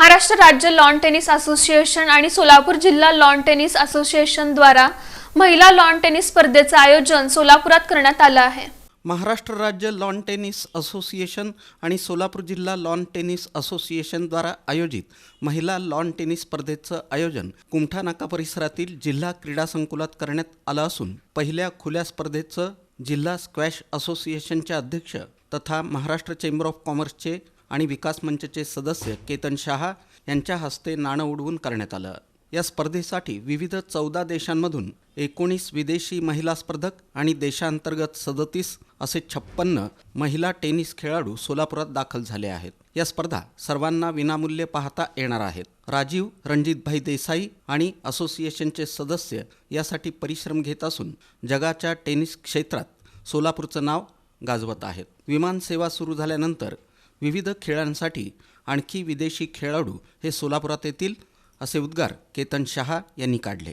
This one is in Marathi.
महाराष्ट्र राज्य लॉन टेनिस असोसिएशन आणि सोलापूर जिल्हा लॉन टेनिस असोसिएशन द्वारा महिला लॉन टेनिस स्पर्धेचं आयोजन सोलापुरात करण्यात आलं आहे. महाराष्ट्र राज्य लॉन टेनिस असोसिएशन आणि सोलापूर जिल्हा लॉन टेनिस असोसिएशनद्वारा आयोजित महिला लॉन टेनिस स्पर्धेचं आयोजन कुमठा नाका परिसरातील जिल्हा क्रीडा संकुलात करण्यात आलं असून पहिल्या खुल्या स्पर्धेचं जिल्हा स्क्वॅश असोसिएशनचे अध्यक्ष तथा महाराष्ट्र चेंबर ऑफ कॉमर्सचे आणि विकास मंचचे सदस्य केतन शहा यांच्या हस्ते नाणं उडवून करण्यात आलं. या स्पर्धेसाठी विविध चौदा देशांमधून एकोणीस विदेशी महिला स्पर्धक आणि देशांतर्गत सदतीस असे छप्पन्न महिला टेनिस खेळाडू सोलापुरात दाखल झाले आहेत. या स्पर्धा सर्वांना विनामूल्य पाहता येणार आहेत. राजीव रणजितभाई देसाई आणि असोसिएशनचे सदस्य यासाठी परिश्रम घेत असून जगाच्या टेनिस क्षेत्रात सोलापूरचं नाव गाजवत आहेत. विमानसेवा सुरू झाल्यानंतर विविध खेळांसाठी आणखी विदेशी खेळाडू हे सोलापुरात येतील असे उद्गार केतन शहा यांनी काढले.